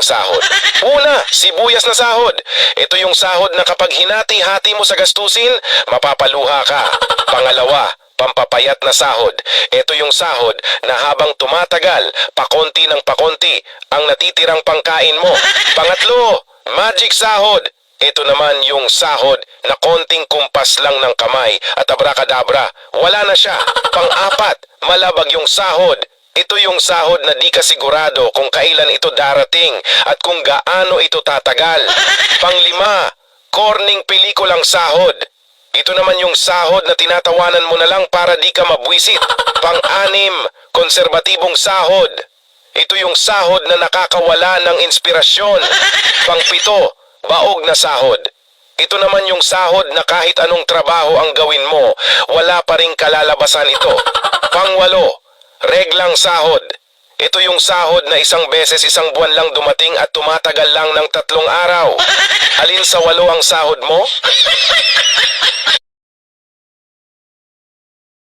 ng sahod. Una, sibuyas na sahod. Ito yung sahod na kapag hinati-hati mo sa gastusin, mapapaluha ka. Pangalawa, pampapayat na sahod. Ito yung sahod na habang tumatagal, pakonti ng pakonti, ang natitirang pangkain mo. Pangatlo, magic sahod. Ito naman yung sahod na konting kumpas lang ng kamay at abrakadabra. Wala na siya. Pang-apat, malabag yung sahod. Ito yung sahod na di ka sigurado kung kailan ito darating at kung gaano ito tatagal. Panglima, corning pelikulang sahod. Ito naman yung sahod na tinatawanan mo na lang para di ka mabwisit. Pang-anim, konserbatibong sahod. Ito yung sahod na nakakawala ng inspirasyon. Pang-pito, baog na sahod. Ito naman yung sahod na kahit anong trabaho ang gawin mo, wala pa ring kalalabasan ito. Pangwalo, reglang sahod. Ito yung sahod na isang beses isang buwan lang dumating at tumatagal lang ng tatlong araw. Alin sa walo ang sahod mo?